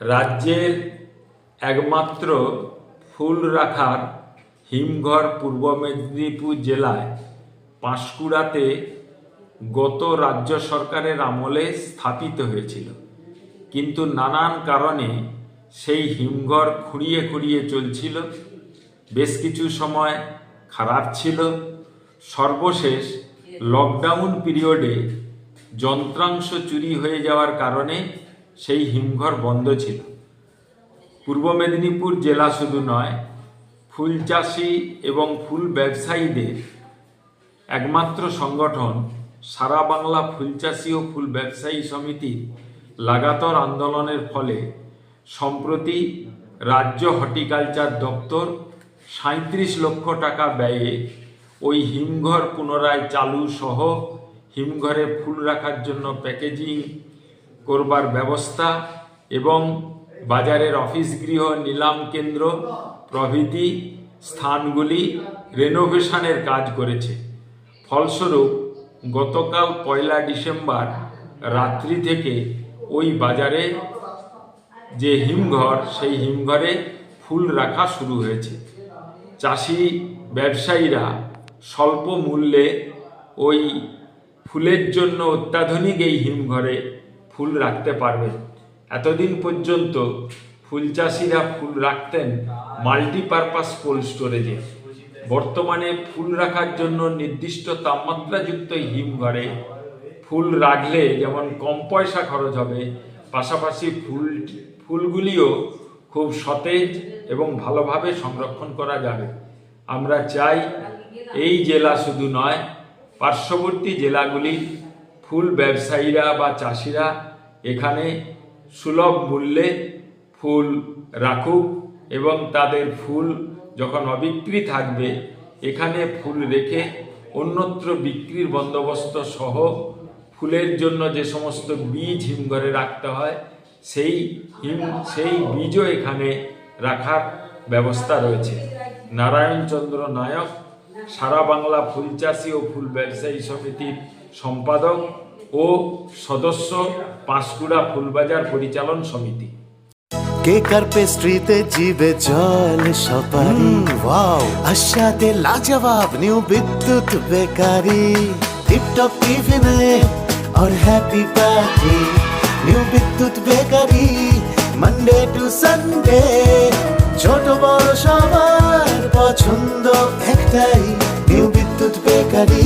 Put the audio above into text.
রাজ্যের একমাত্র ফুল রাখার হিমঘর পূর্ব মেদিনীপুর জেলায় পাঁশকুড়াতে গত রাজ্য সরকারের আমলে স্থাপিত হয়েছিল। কিন্তু নানান কারণে সেই হিমঘর খুঁড়িয়ে খুঁড়িয়ে চলছিল। বেশ কিছু সময় খারাপ ছিল। সর্বশেষ লকডাউন পিরিয়ডে যন্ত্রাংশ চুরি হয়ে যাওয়ার কারণে সেই হিমঘর বন্ধ ছিল। পূর্ব মেদিনীপুর জেলা শুধু নয়, ফুল চাষি এবং ফুল ব্যবসায়ীদের একমাত্র সংগঠন সারা বাংলা ফুল চাষি ও ফুল ব্যবসায়ী সমিতির লাগাতার আন্দোলনের ফলে সম্প্রতি রাজ্য হর্টিকালচার দপ্তর সাঁত্রিশ লক্ষ টাকা ব্যয়ে ওই হিমঘর পুনরায় চালু সহ হিমঘরে ফুল রাখার জন্য প্যাকেজিং করবার ব্যবস্থা এবং বাজারের অফিস গৃহ, নিলাম কেন্দ্র, প্রভৃতি স্থানগুলি রেনোভেশনের কাজ করেছে। ফলস্বরূপ, গতকাল পয়লা ডিসেম্বর রাত্রি থেকে ওই বাজারে যে হিমঘর, সেই হিমঘরে ফুল রাখা শুরু হয়েছে। চাষি ব্যবসায়ীরা স্বল্প মূল্যে ওই ফুলের জন্য অত্যাধুনিক এই হিমঘরে ফুল রাখতে পারবেন এতদিন পর্যন্ত ফুল চাষিরা ফুল রাখতেন মাল্টিপারপাস কোল্ড স্টোরেজে। বর্তমানে ফুল রাখার জন্য নির্দিষ্ট তাপমাত্রাযুক্ত হিমঘরে ফুল রাখলে যেমন কম পয়সা খরচ হবে, পাশাপাশি ফুল, ফুলগুলিও খুব সতেজ এবং ভালোভাবে সংরক্ষণ করা যাবে। আমরা চাই এই জেলা শুধু নয়, পার্শ্ববর্তী জেলাগুলি ফুল ব্যবসায়ীরা বা চাষিরা এখানে সুলভ মূল্যে ফুল রাখুক এবং তাদের ফুল যখন অবিক্রি থাকবে, এখানে ফুল রেখে অন্যত্র বিক্রির বন্দোবস্ত সহ ফুলের জন্য যে সমস্ত বীজ হিমঘরে রাখতে হয়, সেই হিম, সেই বীজও এখানে রাখার ব্যবস্থা রয়েছে। নারায়ণচন্দ্র নায়ক, সারা বাংলা ফুল চাষি ও ফুল ব্যবসায়ী সমিতির সম্পাদক ও সদস্য পাঁশকুড়া ফুলবাজার পরিচালন সমিতি কেক আর পেস্ট্রিতে জিবে জল সপারি ওয়াও আশাতে লাজবাব নিউ বিদ্যুৎ বেকারি টিপটপ টিফিনে और happy party new Bidyut bakery Monday to Sunday ছোট বড় সবার পছন্দ একটাই নিউ বিদ্যুৎ বেকারি